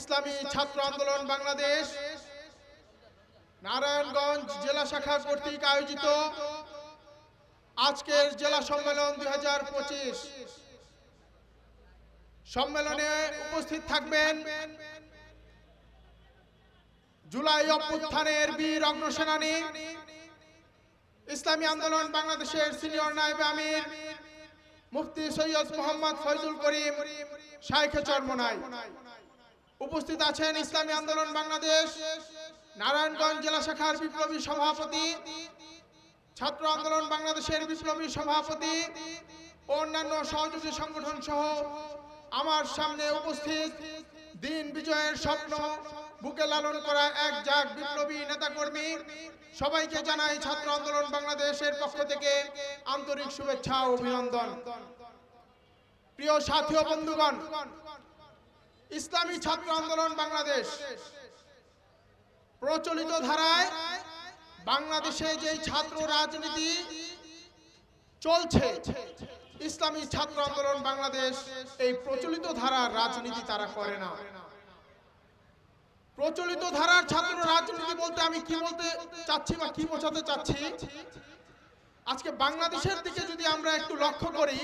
ইসলামী ছাত্র আন্দোলন বাংলাদেশ, নারায়ণগঞ্জ জেলা শাখা কর্তৃক আয়োজিত আজকের জেলা সম্মেলন দুই সম্মেলনে উপস্থিত থাকবেন জুলাই অভ্যুত্থানের বীর অগ্রসেনানী, ইসলামী আন্দোলন বাংলাদেশের সিনিয়র নায়েব আমির, মুফতি সৈয়দ মোহাম্মদ ফয়জুল করিম, শাইখে চরমনাই। উপস্থিত আছেন ইসলামী আন্দোলন বাংলাদেশ, নারায়ণগঞ্জ জেলা শাখার বিপ্লবী সভাপতি, ছাত্র আন্দোলন বাংলাদেশের বিপ্লবী সভাপতি অন্যান্য সহযোগী সংগঠন সহ আমার সামনে উপস্থিত দিন বিজয়ের স্বপ্ন, বুকে লালন করা এক জাগ বিপ্লবী নেতাকর্মী। সবাইকে জানাই ছাত্র আন্দোলন বাংলাদেশের পক্ষ থেকে আন্তরিক শুভেচ্ছা ও অভিনন্দন। প্রিয় সাথী বন্ধুগণ ইসলামী ছাত্র আন্দোলন বাংলাদেশ। প্রচলিত ধারায় বাংলাদেশে যে ছাত্র রাজনীতি চলছে, ইসলামী ছাত্র আন্দোলন বাংলাদেশ এই প্রচলিত ধারার রাজনীতি তারা করে না। প্রচলিত ধারার ছাত্র রাজনীতি বলতে আমি কি বলতে চাচ্ছি বা কি বোঝাতে চাচ্ছি? আজকে বাংলাদেশের দিকে যদি আমরা একটু লক্ষ্য করি,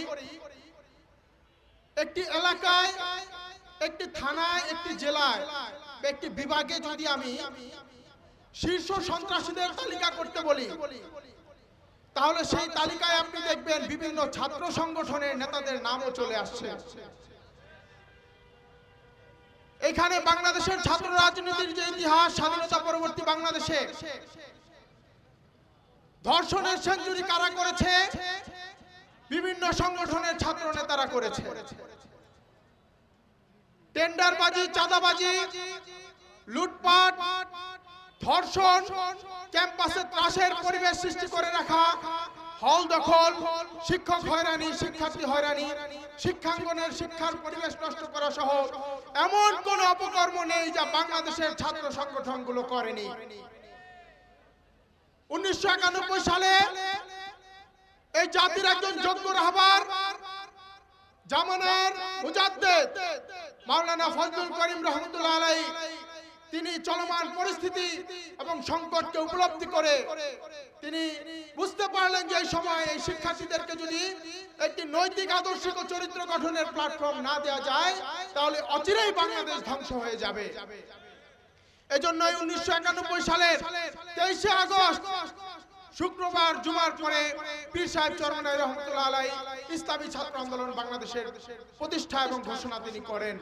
একটি এলাকায় একটি থানায়, একটি জেলায়, একটি বিভাগে যদি আমি শীর্ষ সন্ত্রাসীদের তালিকা করতে বলি, তাহলে সেই তালিকায় আপনি দেখবেন বিভিন্ন ছাত্র সংগঠনের নেতাদের নামও চলে আসছে। এখানে বাংলাদেশের ছাত্র রাজনীতির যে ইতিহাস, স্বাধীনতা পরবর্তী বাংলাদেশে ধর্ষণের সেঞ্চুরি কারা করেছে? বিভিন্ন সংগঠনের ছাত্র নেতারা করেছে। টেন্ডারবাজি, চাঁদাবাজি, লুটপাট, ধর্ষণ, ক্যাম্পাসে ত্রাসের পরিবেশ সৃষ্টি করে রাখা, হল দখল, শিক্ষক হয়রানি, শিক্ষার্থী হয়রানি, শিক্ষাঙ্গনের শিক্ষার পরিবেশ নষ্ট করা সহ এমন কোন অপকর্ম নেই যা বাংলাদেশের ছাত্র সংগঠনগুলো করেনি। উনিশশো একানব্বই সালে এই জাতির একজন যোগ্য রাহবার জামানার মুজাদ্দেদ মাওলানা ফজলুল করিম রহমতুল্লাহ আলাই তিনি চলমান পরিস্থিতি এবং সংকটকে উপলব্ধি করে তিনি বুঝতে পারলেন যে এই সময় এই শিক্ষার্থীদেরকে যদি একটি নৈতিক আদর্শিক চরিত্র গঠনের প্ল্যাটফর্ম না দেওয়া যায়, তাহলে অচিরেই বাংলাদেশ ধ্বংস হয়ে যাবে। এজন্যই উনিশশো একানব্বই সালের তেইশে আগস্ট শুক্রবার জুমার পরে পীর সাহেব চরমনাই রহমতুল্লাহ আলাই ইসলামী ছাত্র আন্দোলন বাংলাদেশের প্রতিষ্ঠা এবং ঘোষণা তিনি করেন।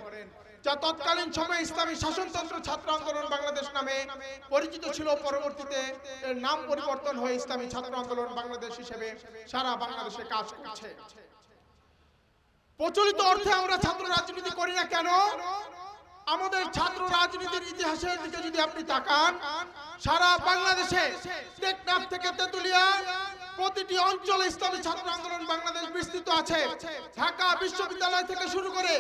যা তৎকালীন সময়ে ইসলামী শাসনতন্ত্র ছাত্র আন্দোলন বাংলাদেশ নামে পরিচিত ছিল। পরবর্তীতে নাম পরিবর্তন হয়ে ইসলামী ছাত্র আন্দোলন বাংলাদেশ হিসেবে সারা বাংলাদেশে কাজ করছে। প্রচলিত অর্থে আমরা ছাত্র রাজনীতি করি না কেন? আমাদের ছাত্র রাজনীতির ইতিহাসের দিকে যদি আপনি তাকান সারা বাংলাদেশে টেকনাফ থেকে তেতুলিয়া প্রতিটি অঞ্চলে ইসলামী ছাত্র আন্দোলন বাংলাদেশ বিস্তৃত আছে। ঢাকা বিশ্ববিদ্যালয় থেকে শুরু করে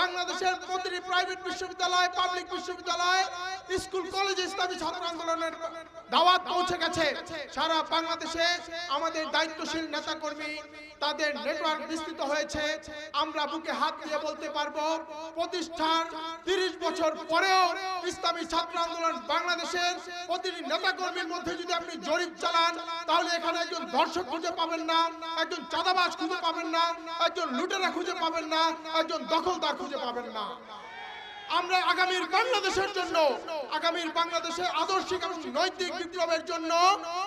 বাংলাদেশের প্রতিটি প্রাইভেট বিশ্ববিদ্যালয় পাবলিক বিশ্ববিদ্যালয় স্কুল কলেজ ইসলামী ছাত্র আন্দোলনের দাওয়াত পৌঁছে গেছে। সারা বাংলাদেশে আমাদের দায়িত্বশীল নেতাকর্মী, তাদের নেটওয়ার্ক বিস্তৃত হয়েছে। আমরা বুকে হাত দিয়ে বলতে পারব, প্রতিষ্ঠার তিরিশ বছর পরেও ইসলামী ছাত্র আন্দোলন বাংলাদেশের প্রতিটি নেতাকর্মীর মধ্যে যদি আপনি জরিপ চালান, তাহলে এখানে একজন দর্শক খুঁজে পাবেন না, একজন চাঁদাবাজ খুঁজে পাবেন না, একজন লুটেরা খুঁজে পাবেন না, একজন দখলদার খুঁজে পাবেন না। আমরা আগামীর বাংলাদেশের জন্য, আগামীর বাংলাদেশের আদর্শিক এবং নৈতিক বিপ্লবের জন্য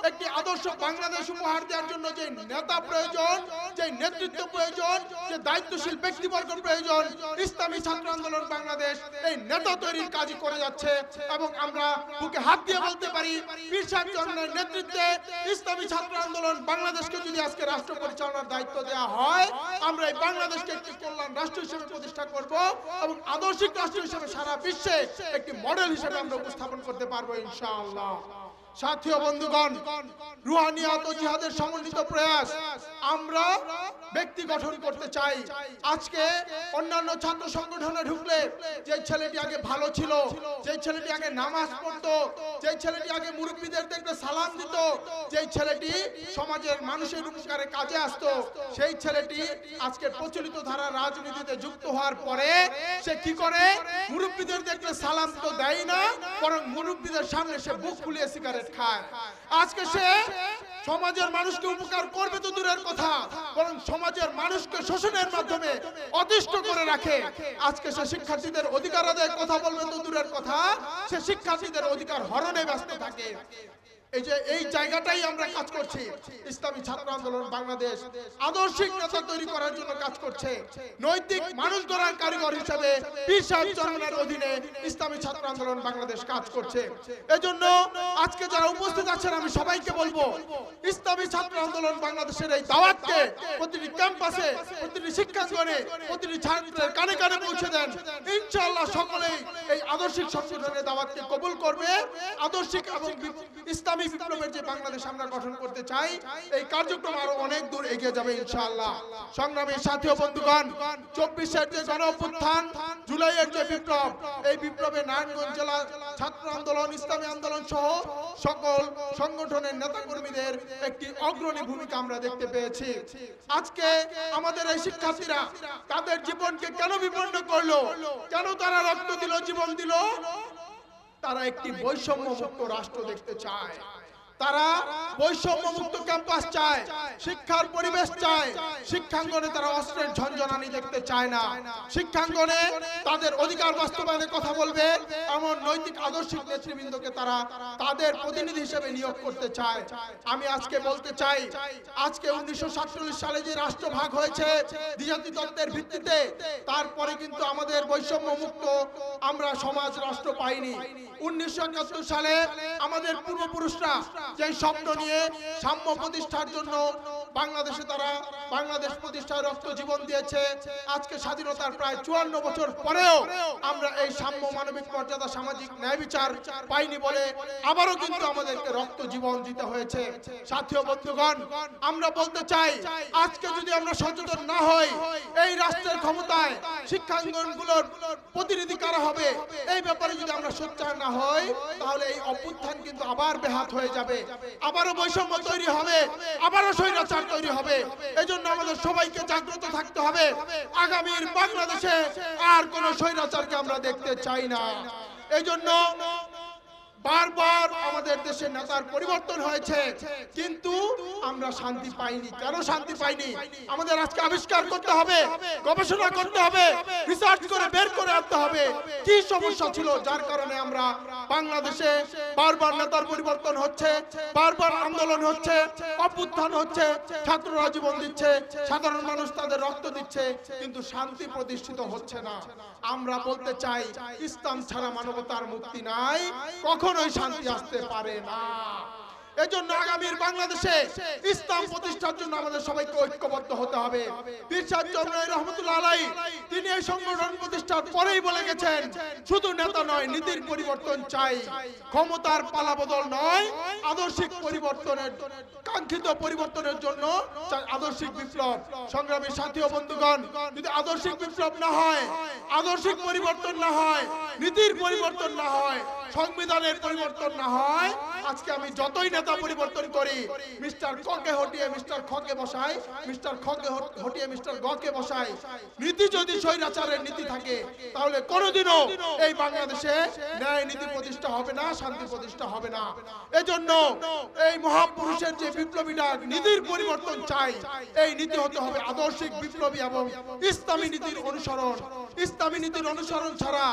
একটি আদর্শ বাংলাদেশ উপহার দেওয়ার জন্য যে নেতা প্রয়োজন, যে নেতৃত্ব প্রয়োজন, যে দায়িত্বশীল ব্যক্তিবর্গ প্রয়োজন, ইসলামী ছাত্র আন্দোলন বাংলাদেশ এই নেতা তৈরির কাজই করে যাচ্ছে এবং আমরা বুকে হাত দিয়ে বলতে পারি, পীর নেতৃত্বে ইসলামী ছাত্র আন্দোলন বাংলাদেশকে যদি আজকে রাষ্ট্র পরিচালনার দায়িত্ব দেওয়া হয়, আমরা এই বাংলাদেশকে একটি কল্যাণ রাষ্ট্র হিসেবে প্রতিষ্ঠা করব এবং আদর্শিক রাষ্ট্র হিসেবে সারা বিশ্বে একটি মডেল হিসেবে আমরা উপস্থাপন করতে পারব ইনশাআল্লাহ। সাথী বন্ধুগণ, রুহানিয়াত ও জিহাদের সমন্বিত প্রয়াস আমরা ব্যক্তি গঠন করতে চাই। আজকে অন্যান্য ছাত্র সংগঠনে ঢুকলে যে ছেলেটি আগে ভালো ছিল, যে ছেলেটি আগে নামাজ পড়তো, যে ছেলেটি আগে মুরব্বীদের দেখলে সালাম দিত, যে ছেলেটি সমাজের মানুষের উপকারে কাজে আসতো, সেই ছেলেটি আজকে প্রচলিত ধারা রাজনীতিতে যুক্ত হওয়ার পরে সে কি করে? মুরব্বীদের দেখলে সালাম তো দেয় না, বরং মুরব্বীদের সামনে সে বুক ফুলিয়ে সিগারেট খায়। আজকে সে সমাজের মানুষকে উপকার করবে তো দূরের কথা বরং সমাজের মানুষকে শোষণের মাধ্যমে অতিষ্ঠ করে রাখে। আজকে সে শিক্ষার্থীদের অধিকার আদায়ের কথা বলবে তো দূরের কথা। সে শিক্ষার্থীদের অধিকার হরণে ব্যস্ত থাকে। এই যে, এই জায়গাটাই আমরা কাজ করছি। ইসলামী ছাত্র আন্দোলন বাংলাদেশ আদর্শিক নেতা তৈরি করার জন্য কাজ করছে। নৈতিক মানুষ গড়ার কারিগর হিসেবে অধীনে ইসলামী ছাত্র আন্দোলন বাংলাদেশ কাজ করছে। এজন্য আজকে যারা উপস্থিত আছেন, আমি সবাইকে বলব, ইসলামী ছাত্র আন্দোলন বাংলাদেশের এই দাওয়াতকে প্রতিটি ক্যাম্পাসে, প্রতিটি শিক্ষাঙ্গনে, প্রতিটি ছাত্রের কানে কানে পৌঁছে দেন। ইনশাআল্লাহ সকলেই এই আদর্শিক সংগঠনের দাওয়াতকে কবুল করবে। আদর্শিক এবং বি- ইসলামী বিপ্লবের যে বাংলাদেশ আমরা গঠন করতে চাই, এই কার্যক্রম আরও অনেক দূর এগিয়ে যাবে ইনশাআল্লাহ। সংগ্রামী সাথী বন্ধুগণ, চব্বিশের যে গণ অভ্যুত্থান জুলাইয়ের যে বিপ্লব, এই বিপ্লবে নারায়ণগঞ্জ জেলা ছাত্র আন্দোলন, ইসলামী আন্দোলন সহ সকল সংগঠনের নেতাকর্মীদের একটি অগ্রণী ভূমিকা আমরা দেখতে পেয়েছি। আজকে আমাদের এই শিক্ষার্থীরা তাদের জীবনকে কেন বিপন্ন করল? কেন তারা রক্ত দিল, জীবন দিল? তারা একটি বৈষম্য মুক্ত রাষ্ট্র দেখতে চায়। তারা বৈষম্য মুক্ত ক্যাম্পাস চায়, শিক্ষার পরিবেশ চায়, শিক্ষাঙ্গনে তারা অস্ত্রের ঝঞ্ঝনানি দেখতে চায় না। শিক্ষাঙ্গনে তাদের অধিকার বাস্তবায়নের কথা বলবে, এমন নৈতিক আদর্শিক নেতৃবৃন্দকে তারা তাদের প্রতিনিধি হিসেবে নিয়োগ করতে চায়। আমি আজকে বলতে চাই, আজকে উনিশশো সাতচল্লিশ সালে যে রাষ্ট্র ভাগ হয়েছে, দ্বিজাতি তত্ত্বের ভিত্তিতে, তারপরে কিন্তু আমাদের বৈষম্য মুক্ত আমরা সমাজ রাষ্ট্র পাইনি। উনিশশো একাত্তর সালে আমাদের পূর্বপুরুষরা যে স্বপ্ন নিয়ে সাম্য প্রতিষ্ঠার জন্য বাংলাদেশে তারা বাংলাদেশ প্রতিষ্ঠায় রক্ত জীবন দিয়েছে। আজকে স্বাধীনতার প্রায় চুয়ান্ন বছর পরেও আমরা এই সাম্য মানবিক মর্যাদা সামাজিক ন্যায় বিচার পাইনি বলে আবারও কিন্তু আমাদেরকে রক্ত জীবন দিতে হয়েছে। সাথী বন্ধুগণ, আমরা বলতে চাই, আজকে যদি আমরা সচেতন না হই, এই রাষ্ট্রের ক্ষমতায় শিক্ষাঙ্গনগুলোর প্রতিনিধি কারা হবে? এই ব্যাপারে যদি আমরা সোচ্চার না হই, তাহলে এই অভ্যুত্থান কিন্তু আবার বেহাত হয়ে যাবে। আবারও বৈষম্য তৈরি হবে, আবারও স্বৈরাচার তৈরি হবে। এজন্য আমাদের সবাইকে জাগ্রত থাকতে হবে। আগামীর বাংলাদেশে আর কোন স্বৈরাচারকে আমরা দেখতে চাই না। এজন্য বারবার আমাদের দেশের নেতার পরিবর্তন হয়েছে। কিন্তু আমরা শান্তি পাইনি। কেন শান্তি পাইনি? আমাদের আজকে আবিষ্কার করতে হবে, গবেষণা করতে হবে রিসার্চ করে বের করে আনতে হবে। কি সমস্যা ছিল? যার কারণে আমরা বাংলাদেশে বারবার নেতার পরিবর্তন হচ্ছে, বারবার আন্দোলন হচ্ছে, অভ্যুত্থান হচ্ছে, ছাত্ররা জীবন দিচ্ছে, সাধারণ মানুষ তাদের রক্ত দিচ্ছে, কিন্তু শান্তি প্রতিষ্ঠিত হচ্ছে না। আমরা বলতে চাই, ইসলাম ছাড়া মানবতার মুক্তি নাই। কখনোই শান্তি আসতে পারে না। এজন্য আগামীর বাংলাদেশে ইসলাম প্রতিষ্ঠার জন্য আমাদের সবাইকে ঐক্যবদ্ধ হতে হবে। সাহেব চন্দ্রাই রহমতুল্লাহ আলাই, তিনি এই সংগঠন প্রতিষ্ঠার পরেই বলে গেছেন, শুধু নেতা নয়, নীতির পরিবর্তন চাই। ক্ষমতার পালাবদল নয়, আদর্শিক পরিবর্তনের, কাঙ্ক্ষিত পরিবর্তনের জন্য আদর্শিক বিপ্লব। সংগ্রামী সাথী ও বন্ধুগণ, যদি আদর্শিক বিপ্লব না হয়, আদর্শিক পরিবর্তন না হয়, নীতির পরিবর্তন না হয়, সংবিধানের পরিবর্তন না হয় আজকে আমি যতই নেতা পরিবর্তন করি, মিস্টার ককে হটিয়ে মিস্টার খকে বসাই, মিস্টার খকে হটিয়ে মিস্টার গকে বসাই। নীতি যদি স্বৈরাচারের নীতি থাকে, তাহলে কোনোদিনও এই বাংলাদেশে ন্যায় নীতি প্রতিষ্ঠা হবে না, শান্তি প্রতিষ্ঠা হবে না। এজন্য এই মহাপুরুষের যে বিপ্লবী ডাক নীতির পরিবর্তন চাই এই নীতি হতে হবে আদর্শিক বিপ্লবী এবং ইসলামী নীতির অনুসরণ। ইসলামী নীতির অনুসরণ ছাড়া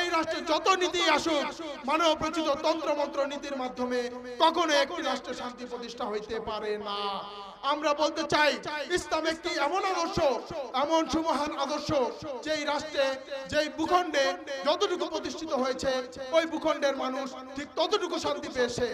এই রাষ্ট্রে যত নীতি আসুক মানব রচিত তন্ত্রমন্ত্র নীতির মাধ্যমে কখনো একটি রাষ্ট্র শান্তি প্রতিষ্ঠা হইতে পারে না। আমরা বলতে চাই, ইসলাম একটি এমন আদর্শ, এমন সুমহান আদর্শ, যেই রাষ্ট্রে, যেই ভূখণ্ডে যতটুকু প্রতিষ্ঠিত হয়েছে, ওই ভূখণ্ডের মানুষ ঠিক ততটুকু শান্তি পেয়েছে।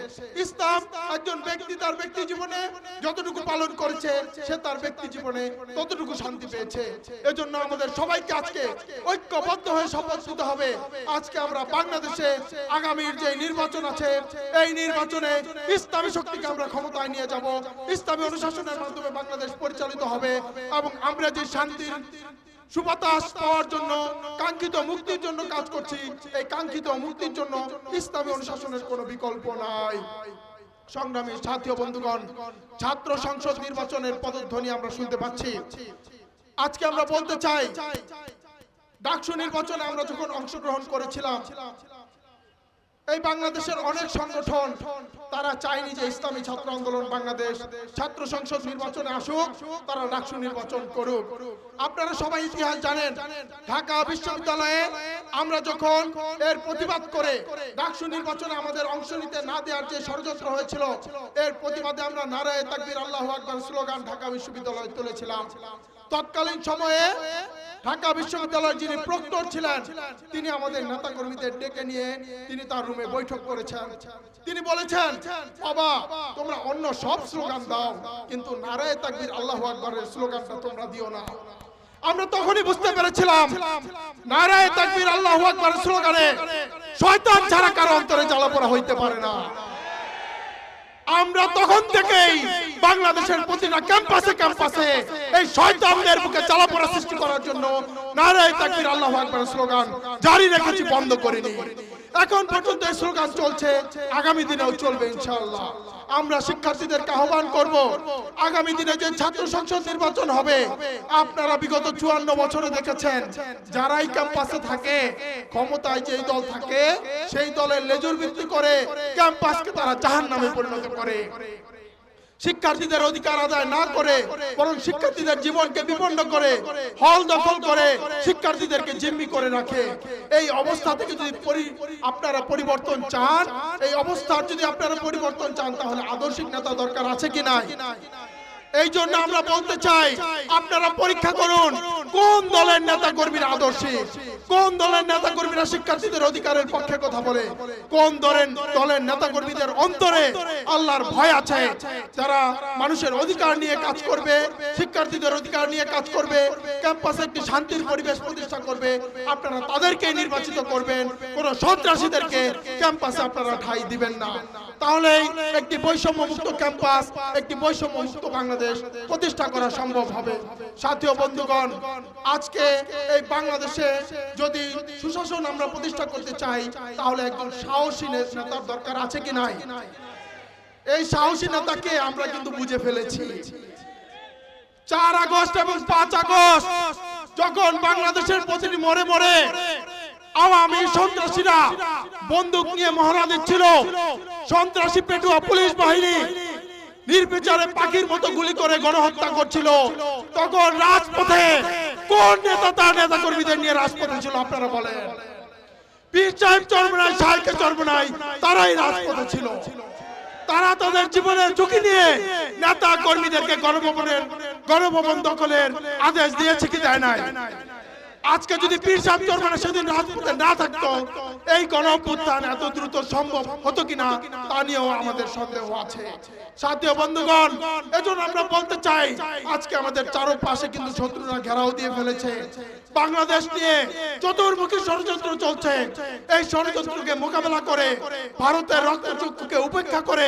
ইসলাম একজন ব্যক্তি তার ব্যক্তি জীবনে যতটুকু পালন করেছে, সে তার ব্যক্তি জীবনে ততটুকু শান্তি পেয়েছে। এজন্য আমাদের সবাইকে আজকে ঐক্যবদ্ধ হয়ে শপথ নিতে হবে। আজকে আমরা বাংলাদেশে আগামীর যে নির্বাচন আছে, এই নির্বাচনে ইসলামী শক্তিকে আমরা ক্ষমতায় নিয়ে যাব। ইসলামী অনুশাসনের মাধ্যমে বাংলাদেশ পরিচালিত হবে এবং আমরা যে শান্তির সুবাতাস পাওয়ার জন্য, কাঙ্ক্ষিত মুক্তির জন্য কাজ করছি, এই কাঙ্ক্ষিত মুক্তির জন্য ইসলামী অনুশাসনের কোনো বিকল্প নাই। সংগ্রামী সাথী বন্ধুগণ, ছাত্র সংসদ নির্বাচনের পদধ্বনি আমরা শুনতে পাচ্ছি। আজকে আমরা বলতে চাই, ডাকসু নির্বাচনে আমরা যখন অংশগ্রহণ করেছিলাম এই বাংলাদেশের অনেক সংগঠন, তারা চায়নি যে ইসলামী ছাত্র আন্দোলন বাংলাদেশ ছাত্র সংসদ নির্বাচনে আসুক, তারা ডাকসু নির্বাচন করুক। আপনারা সবাই ইতিহাস জানেন, ঢাকা বিশ্ববিদ্যালয়ে আমরা যখন এর প্রতিবাদ করে ডাকসু নির্বাচনে আমাদের অংশ নিতে না দেওয়ার যে ষড়যন্ত্র হয়েছিল, এর প্রতিবাদে আমরা নারায় তাকবির আল্লাহ আকবর স্লোগান ঢাকা বিশ্ববিদ্যালয়ে তুলেছিলাম। তৎকালীন সময়ে ঢাকা বিশ্ববিদ্যালয়ের যিনি প্রক্টর ছিলেন, তিনি আমাদের নেতা কর্মীদের ডেকে নিয়ে তিনি তার রুমে বৈঠক করেছেন। তিনি বলেছেন বাবা তোমরা অন্য সব স্লোগান দাও কিন্তু নারায় তাকবীর আল্লাহ আকবরের স্লোগানটা তোমরা দিও না। আমরা তখনই বুঝতে পেরেছিলাম নারায় তাকবীর আল্লাহ আকবরের স্লোগানে শয়তান ছাড়া কারও অন্তরে জ্বালা পোড়া হইতে পারে না। আমরা তখন থেকেই বাংলাদেশের প্রতিটা ক্যাম্পাসে ক্যাম্পাসে এই শয়তানদের বুকে চালাপোড়া সৃষ্টি করার জন্য নারায় তাকবীর আল্লাহু আকবার স্লোগান জারি রেখেছি বন্ধ করিনি। এখন পর্যন্ত এই স্লোগান চলছে। আগামী দিনেও চলবে ইনশাআল্লাহ। আমরা শিক্ষার্থীদেরকে আহ্বান করব, আগামী দিনে যে ছাত্র সংসদ নির্বাচন হবে, আপনারা বিগত চুয়ান্ন বছরে দেখেছেন, যারাই ক্যাম্পাসে থাকে, ক্ষমতায় যেই দল থাকে, সেই দলের লেজুর ভিত্তি করে ক্যাম্পাসকে তারা জাহান নামে পরিণত করে। শিক্ষার্থীদের অধিকার আদায় না করে, বরং শিক্ষার্থীদের জীবনকে বিপন্ন করে, হল দখল করে শিক্ষার্থীদেরকে জিম্মি করে রাখে। এই অবস্থা থেকে যদি আপনারা পরিবর্তন চান, এই অবস্থার যদি আপনারা পরিবর্তন চান, তাহলে আদর্শিক নেতা দরকার আছে কি নাই? এই জন্য আমরা বলতে চাই আপনারা পরীক্ষা করুন কোন দলের নেতা কর্মীরা আদর্শিক কোন দলের নেতা কর্মীরা শিক্ষার্থীদের অধিকারের পক্ষে কথা বলে কোন দলের দলের নেতা কর্মীদের অন্তরে আল্লাহর ভয় আছে যারা মানুষের অধিকার নিয়ে কাজ করবে শিক্ষার্থীদের অধিকার নিয়ে কাজ করবে ক্যাম্পাসে একটি শান্তির পরিবেশ প্রতিষ্ঠা করবে আপনারা তাদেরকে নির্বাচিত করবেন কোন সন্ত্রাসীদেরকে ক্যাম্পাসে আপনারা ঠাই দিবেন না। তাহলে একটি বৈষম্য মুক্ত ক্যাম্পাস, একটি বৈষম্য মুক্ত বাংলাদেশ প্রতিষ্ঠা করা সম্ভব হবে। সাথী বন্ধুগণ, আজকে এই বাংলাদেশে যদি সুশাসন আমরা প্রতিষ্ঠা করতে চাই, তাহলে একজন সাহসী নেতার দরকার আছে কি নাই? এই সাহসী নেতাকে আমরা কিন্তু বুঝে ফেলেছি। চার আগস্ট এবং পাঁচ আগস্ট, যখন বাংলাদেশের প্রতিটি মরে মরে আওয়ামী সন্ত্রাসীরা বন্দুক নিয়ে মহড়া দিচ্ছিল। সন্ত্রাসী পেটুয়া পুলিশ বাহিনী নির্বিচারে পাখির মতো গুলি করে গণহত্যা করছিল। তখন রাজপথে কোন নেতা তার নেতা কর্মীদের নিয়ে রাজপথে ছিল আপনারা বলেন? পীর সাহেব চর্মনাই সাহেবকে চর্মনাই তারাই রাজপথে ছিল। তারা তাদের জীবনের ঝুঁকি নিয়ে নেতা কর্মীদেরকে গণভবনের গণভবন দখলের আদেশ দিয়েছে কি দেয় নাই? আজকে যদি পীর সাহেব চরমানে সেদিন রাজপথে না থাকতো, এই গণ এত দ্রুত সম্ভব হতো কিনা তা নিয়েও আমাদের সন্দেহ আছে। সাথীয় বন্ধুগণ, এজন্য আমরা বলতে চাই, আজকে আমাদের চারপাশে কিন্তু শত্রুরা ঘেরাও দিয়ে ফেলেছে। বাংলাদেশ নিয়ে চতুর্মুখী ষড়যন্ত্র চলছে। এই ষড়যন্ত্রকে মোকাবেলা করে ভারতের রক্তচক্ষুকে উপেক্ষা করে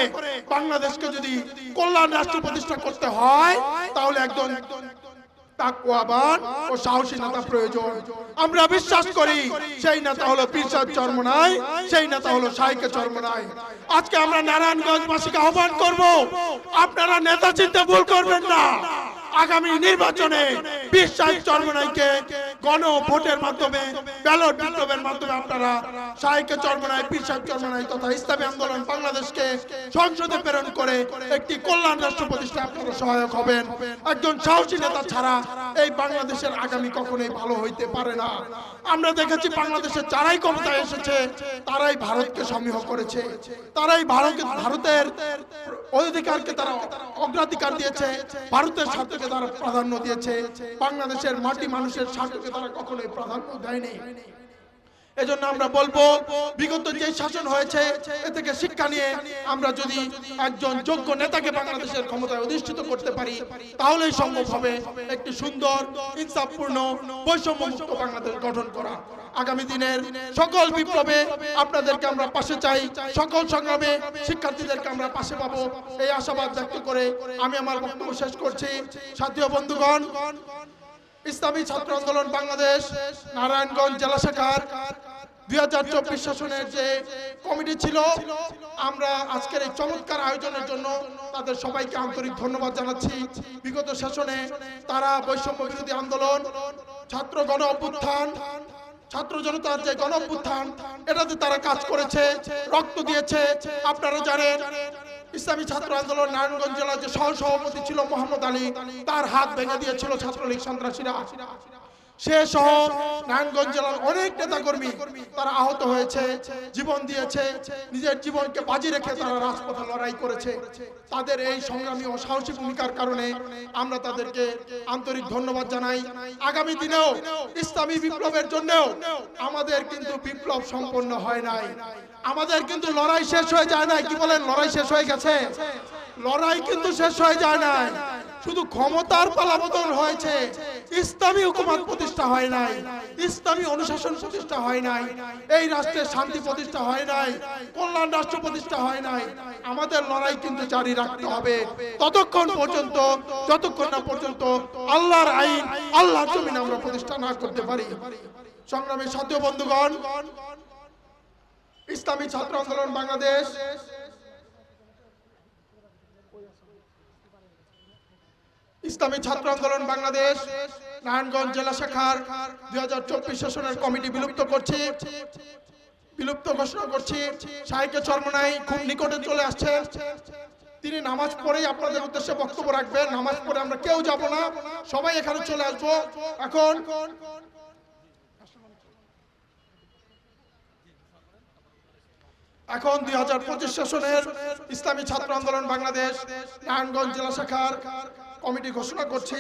বাংলাদেশকে যদি কল্যাণ রাষ্ট্র প্রতিষ্ঠা করতে হয়, তাহলে একজন তাকওয়াবান ও সাহসী নেতা প্রয়োজন। আমরা বিশ্বাস করি সেই নেতা হলো পীরসাদ চর্মনাই, সেই নেতা হলো সাইকে চর্মনাই। আজকে আমরা নারায়ণগঞ্জবাসীকে আহ্বান করব, আপনারা নেতা চিন্তা ভুল করবেন না। আগামী নির্বাচনে বিশ্বাস চর্মনাইকে গণ ভোটের মাধ্যমে ব্যালট বিপ্লবের মাধ্যমে আপনারা তথা ইসলামী আন্দোলন বাংলাদেশকে সংসদে প্রেরণ করে একটি কল্যাণ রাষ্ট্র প্রতিষ্ঠা আপনারা সহায়ক হবেন। একজন সাহসী নেতা ছাড়া এই বাংলাদেশের আগামী কখনোই ভালো হইতে পারে না। আমরা দেখেছি বাংলাদেশের যারাই ক্ষমতায় এসেছে, তারাই ভারতকে সমীহ করেছে। তারাই ভারত ভারতের অধিকারকে তারা অগ্রাধিকার দিয়েছে, ভারতের স্বার্থকে তারা প্রাধান্য দিয়েছে। বাংলাদেশের মাটি মানুষের স্বার্থকে তারা কখনোই প্রাধান্য দেয়নি। এজন্য আমরা বলব, বিগত যে শাসন হয়েছে, এ থেকে শিক্ষা নিয়ে আমরা যদি একজন যোগ্য নেতাকে বাংলাদেশের ক্ষমতায় অধিষ্ঠিত করতে পারি সম্ভব হবে একটি সুন্দর, ইনসাফপূর্ণ, বৈষম্যমুক্ত বাংলাদেশ গঠন করা। আগামী দিনের সকল বিপ্লবে আপনাদেরকে আমরা পাশে চাই, সকল সংগ্রামে শিক্ষার্থীদেরকে আমরা পাশে পাবো। এই আশাবাদ ব্যক্ত করে আমি আমার বক্তব্য শেষ করছি। সাথীয় বন্ধুগণ ইসলামী ছাত্র আন্দোলন বাংলাদেশ, নারায়ণগঞ্জ জেলা শাখার দুই হাজার চব্বিশ শাসনের যে কমিটি ছিল, আমরা আজকের এই চমৎকার আয়োজনের জন্য তাদের সবাইকে আন্তরিক ধন্যবাদ জানাচ্ছি। বিগত শাসনে তারা বৈষম্য বিরোধী আন্দোলন, ছাত্র গণ অভ্যুত্থান, ছাত্র জনতার যে গণ অভ্যুত্থান এটাতে তারা কাজ করেছে, রক্ত দিয়েছে, আপনারা জানেন ইসলামী ছাত্র আন্দোলন নারায়ণগঞ্জ জেলার যে সহ সভাপতি ছিল মোহাম্মদ আলী, তার হাত ভেঙে দিয়েছিল ছাত্রলীগ সন্ত্রাসীরা। সে নারায়ণগঞ্জ জেলার অনেক তারা আহত হয়েছে, জীবন দিয়েছে, নিজের জীবনকে বাজি রেখে তারা রাজপথে লড়াই করেছে। তাদের এই সংগ্রামী ও সাহসী ভূমিকার কারণে আমরা তাদেরকে আন্তরিক ধন্যবাদ জানাই। আগামী দিনেও ইসলামী বিপ্লবের জন্যও আমাদের কিন্তু বিপ্লব সম্পন্ন হয় নাই। আমাদের কিন্তু লড়াই শেষ হয়ে যায় নাই। কি বলেন? লড়াই শেষ হয়ে গেছে? লড়াই কিন্তু শেষ হয়ে যায় নাই। শুধু ক্ষমতার পালাবদল হয়েছে। ইসলামী হুকুমত প্রতিষ্ঠা হয় নাই। ইসলামী অনুশাসন প্রতিষ্ঠা হয় নাই। এই রাষ্ট্রের শান্তি প্রতিষ্ঠা হয় নাই। কল্যাণ রাষ্ট্র প্রতিষ্ঠা হয় নাই। আমাদের লড়াই কিন্তু জারি রাখতে হবে। ততক্ষণ পর্যন্ত, যতক্ষণ না পর্যন্ত আল্লাহর আইন, আল্লাহর জমিন আমরা প্রতিষ্ঠা না করতে পারি। সংগ্রামী সাথী বন্ধুগণ, ইসলামী ছাত্র আন্দোলন বাংলাদেশ ইসলামী ছাত্র আন্দোলন বাংলাদেশ, নারায়ণগঞ্জ জেলা শাখার দুই হাজার চব্বিশ সেশনের কমিটি বিলুপ্ত করছি। বিলুপ্ত ঘোষণা করছি। সাহিকে চর্মনাই খুব নিকটে চলে আসছেন তিনি নামাজ পড়েই আপনাদের উদ্দেশ্যে বক্তব্য রাখবেন। নামাজ পড়ে আমরা কেউ যাব না। সবাই এখানে চলে আসব। এখন এখন দুই হাজার পঁচিশ সেশনের ইসলামী ছাত্র আন্দোলন বাংলাদেশ, নারায়ণগঞ্জ জেলা শাখার কমিটি ঘোষণা করছি